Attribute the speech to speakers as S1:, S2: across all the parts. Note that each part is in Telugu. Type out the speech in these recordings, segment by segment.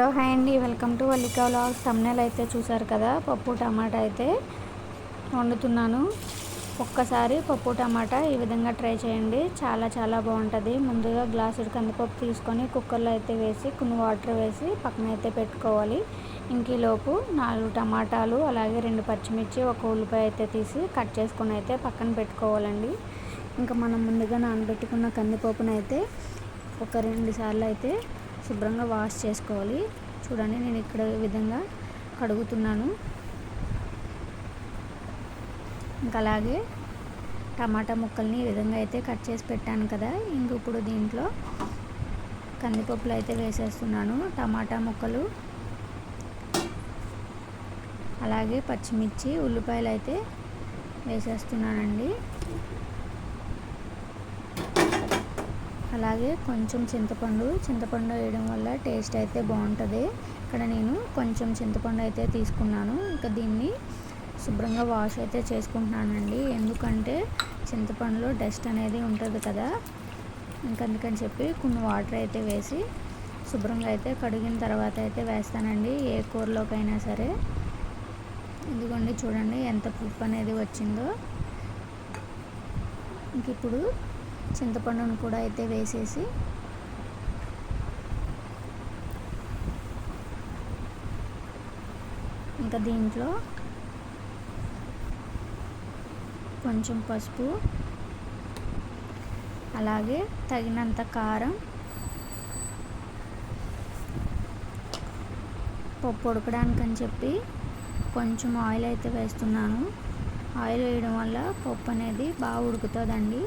S1: హలో హాయ్ అండి. Welcome to Vallika vlog thumbnail అయితే చూసారు కదా పప్పు టమాటా అయితే వండుతున్నాను. ఒక్కసారి పప్పు టమాటా ఈ విధంగా ట్రై చేయండి. చాలా చాలా బాగుంటుంది. ముందుగా గ్లాసుడు కందిపప్పు తీసుకొని కుక్కర్లో అయితే వేసి కొన్ని వాటర్ వేసి పక్కన అయితే పెట్టుకోవాలి. ఇంకీలోపు నాలుగు టమాటాలు అలాగే రెండు పచ్చిమిర్చి ఒక ఉల్లిపాయ అయితే తీసి కట్ చేసుకొని అయితే పక్కన పెట్టుకోవాలండి. ఇంకా మనం ముందుగా నానబెట్టుకున్న కందిపప్పునైతే ఒక రెండు సార్లు అయితే శుభ్రంగా వాష్ చేసుకోవాలి. చూడండి నేను ఇక్కడ విధంగా కడుగుతున్నాను. ఇంకా అలాగే టమాటా ముక్కల్ని ఈ విధంగా అయితే కట్ చేసి పెట్టాను కదా. ఇంక ఇప్పుడు దీంట్లో కందిపప్పులు అయితే వేసేస్తున్నాను. టమాటా ముక్కలు అలాగే పచ్చిమిర్చి ఉల్లిపాయలు అయితే వేసేస్తున్నానండి. అలాగే కొంచెం చింతపండు చింతపండు వేయడం వల్ల టేస్ట్ అయితే బాగుంటుంది. ఇక్కడ నేను కొంచెం చింతపండు అయితే తీసుకున్నాను. ఇంకా దీన్ని శుభ్రంగా వాష్ అయితే చేసుకుంటున్నానండి. ఎందుకంటే చింతపండులో డస్ట్ అనేది ఉంటుంది కదా. ఇంకందుకని చెప్పి కొన్ని వాటర్ అయితే వేసి శుభ్రంగా అయితే కడిగిన తర్వాత అయితే వేస్తానండి ఏ కూరలోకైనా సరే. ఎందుకండి చూడండి ఎంత పుప్పు అనేది వచ్చిందో. ఇంక ఇప్పుడు చింతపండును కూడా అయితే వేసేసి ఇంకా దీంట్లో కొంచెం పసుపు అలాగే తగినంత కారం పప్పు ఉడకడానికి అని చెప్పి కొంచెం ఆయిల్ అయితే వేస్తున్నాను. ఆయిల్ వేయడం వల్ల పప్పు అనేది బాగా ఉడుకుతుందండి.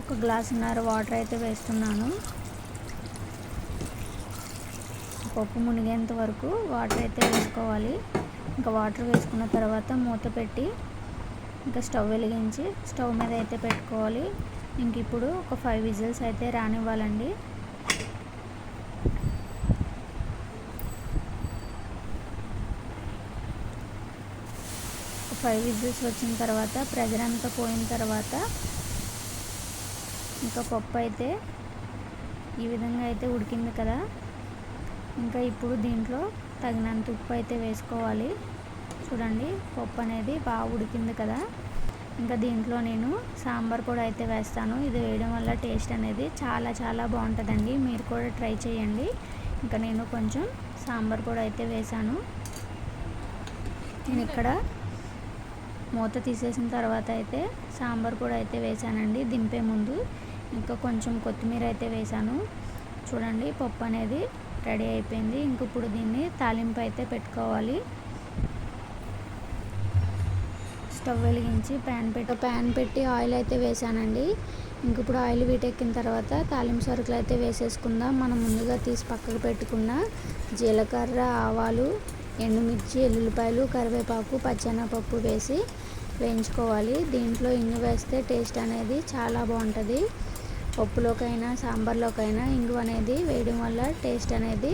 S1: ఒక గ్లాసున్నర వాటర్ అయితే వేస్తున్నాను. పప్పు మునిగేంత వరకు వాటర్ అయితే వేసుకోవాలి. ఇంకా వాటర్ వేసుకున్న తర్వాత మూత పెట్టి ఇంకా స్టవ్ వెలిగించి స్టవ్ మీద అయితే పెట్టుకోవాలి. ఇంక ఇప్పుడు ఒక ఫైవ్ విజిల్స్ అయితే రానివ్వాలండి. ఫైవ్ విజిల్స్ వచ్చిన తర్వాత ప్రెజర్ అంతా పోయిన తర్వాత ఇంకా పప్పు అయితే ఈ విధంగా అయితే ఉడికింది కదా. ఇంకా ఇప్పుడు దీంట్లో తగినంత ఉప్పు అయితే వేసుకోవాలి. చూడండి పప్పు అనేది బాగా ఉడికింది కదా. ఇంకా దీంట్లో నేను సాంబార్ కూడా అయితే వేస్తాను. ఇది వేయడం వల్ల టేస్ట్ అనేది చాలా చాలా బాగుంటుందండి. మీరు కూడా ట్రై చేయండి. ఇంకా నేను కొంచెం సాంబార్ కూడా అయితే వేసాను నేను ఇక్కడ మూత తీసేసిన తర్వాత అయితే సాంబార్ కూడా అయితే వేసానండి దింపే ముందు. ఇంకా కొంచెం కొత్తిమీర అయితే వేసాను చూడండి పప్పు అనేది రెడీ అయిపోయింది. ఇంక ఇప్పుడు దీన్ని తాలింపు అయితే పెట్టుకోవాలి. స్టవ్ వెలిగించి ప్యాన్ పెట్టి ప్యాన్ పెట్టి ఆయిల్ అయితే వేసానండి ఇంక ఇప్పుడు ఆయిల్ వీటెక్కిన తర్వాత తాలింపు సరుకులు అయితే వేసేసుకుందాం. మనం ముందుగా తీసి పక్కకు పెట్టుకున్న జీలకర్ర ఆవాలు ఎండుమిర్చి ఎల్లుల్లిపాయలు కరివేపాకు పచ్చెనపప్పు వేసి వేయించుకోవాలి. దీంట్లో ఇంగు వేస్తే టేస్ట్ అనేది చాలా బాగుంటుంది. పప్పులోకైనా సాంబార్లోకైనా ఇంగు అనేది వేయడం వల్ల టేస్ట్ అనేది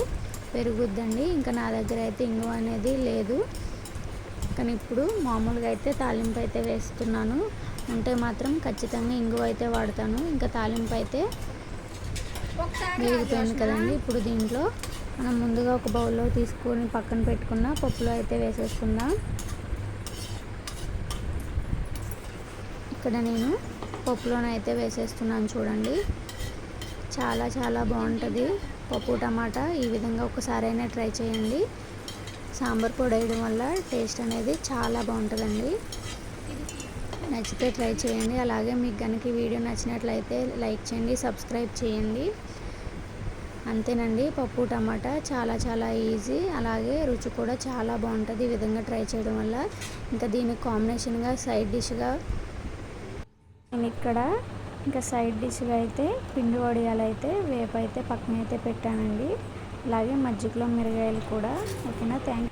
S1: పెరుగుద్దండి. ఇంకా నా దగ్గర అయితే ఇంగు అనేది లేదు. కానీ ఇప్పుడు మామూలుగా అయితే తాలింపు అయితే వేస్తున్నాను. ఉంటే మాత్రం ఖచ్చితంగా ఇంగు అయితే వాడతాను. ఇంకా తాలింపు అయితే వేగిపోయింది కదండి. ఇప్పుడు దీంట్లో మనం ముందుగా ఒక బౌల్లో తీసుకొని పక్కన పెట్టుకున్న పప్పులో అయితే వేసేసుకుందాం. ఇక్కడ నేను పప్పులోనైతే వేసేస్తున్నాను చూడండి. చాలా చాలా బాగుంటుంది. పప్పు టమాటా ఈ విధంగా ఒకసారైనా ట్రై చేయండి. సాంబార్ పొడి వేయడం వల్ల టేస్ట్ అనేది చాలా బాగుంటుందండి. నచ్చితే ట్రై చేయండి. అలాగే మీకు కనుక వీడియో నచ్చినట్లయితే లైక్ చేయండి సబ్స్క్రైబ్ చేయండి. అంతేనండి. పప్పు టమాటా చాలా చాలా ఈజీ. అలాగే రుచి కూడా చాలా బాగుంటుంది. ఈ విధంగా ట్రై చేయడం వల్ల. ఇంకా దీనికి కాంబినేషన్గా సైడ్ డిష్గా నేను ఇక్కడ ఇంకా సైడ్ డిష్గా అయితే పిండి వడియాలు అయితే వేపు అయితే పక్కన అయితే పెట్టానండి. అలాగే మజ్జిగలో మిరగాయలు కూడా. ఓకేనా? థ్యాంక్